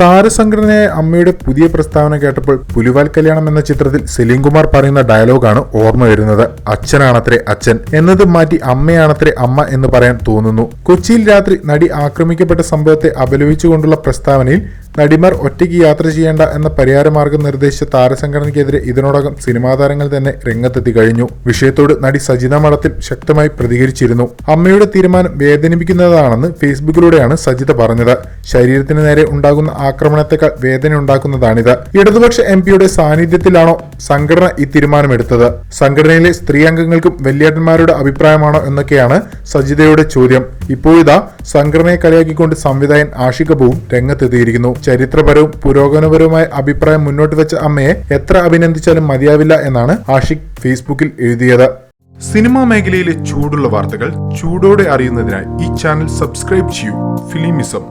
താരസംഘടനയായ അമ്മയുടെ പുതിയ പ്രസ്താവന കേട്ടപ്പോൾ പുലിവാൽ കല്യാണം എന്ന ചിത്രത്തിൽ സെലീംകുമാർ പറയുന്ന ഡയലോഗാണ് ഓർമ്മ വരുന്നത്. അച്ഛനാണത്രേ അച്ഛൻ. എന്നത് മാറ്റി അമ്മയാണത്രേ അമ്മ എന്ന് പറയാൻ തോന്നുന്നു. കൊച്ചിയിൽ രാത്രി നടി ആക്രമിക്കപ്പെട്ട സംഭവത്തെ അപലപിച്ചുകൊണ്ടുള്ള പ്രസ്താവനയിൽ നടിമാർ ഒറ്റയ്ക്ക് യാത്ര ചെയ്യേണ്ട എന്ന പരിഹാരമാർഗം നിർദ്ദേശിച്ച താരസംഘടനയ്ക്കെതിരെ ഇതിനോടകം സിനിമാ താരങ്ങൾ തന്നെ രംഗത്തെത്തി കഴിഞ്ഞു. വിഷയത്തോട് നടി സജിത മഠത്തിൽ ശക്തമായി പ്രതികരിച്ചിരുന്നു. അമ്മയുടെ തീരുമാനം വേദനിപ്പിക്കുന്നതാണെന്ന് ഫേസ്ബുക്കിലൂടെയാണ് സജിത പറഞ്ഞത്. ശരീരത്തിന് നേരെ ഉണ്ടാകുന്ന ആക്രമണത്തെക്കാൾ വേദന ഉണ്ടാക്കുന്നതാണിത്. ഇടതുപക്ഷ എം പിയുടെ സാന്നിധ്യത്തിലാണോ സംഘടന ഈ തീരുമാനമെടുത്തത്? സംഘടനയിലെ സ്ത്രീ അംഗങ്ങൾക്കും വലിയേട്ടന്മാരുടെ അഭിപ്രായമാണോ എന്നൊക്കെയാണ് സജിതയുടെ ചോദ്യം. ഇപ്പോഴിതാ സംഘടനയെ കളിയാക്കിക്കൊണ്ട് സംവിധായകൻ ആഷിക് കപൂറും രംഗത്തെത്തിയിരിക്കുന്നു. ചരിത്രപരവും പുരോഗമനപരവുമായ അഭിപ്രായം മുന്നോട്ട് വെച്ച അമ്മയെ എത്ര അഭിനന്ദിച്ചാലും മതിയാവില്ല എന്നാണ് ആഷിഖ് ഫേസ്ബുക്കിൽ എഴുതിയത്. സിനിമാ മേഖലയിലെ ചൂടുള്ള വാർത്തകൾ ചൂടോടെ അറിയുന്നതിനായി ഈ ചാനൽ സബ്സ്ക്രൈബ് ചെയ്യൂ. ഫിലിമിസം.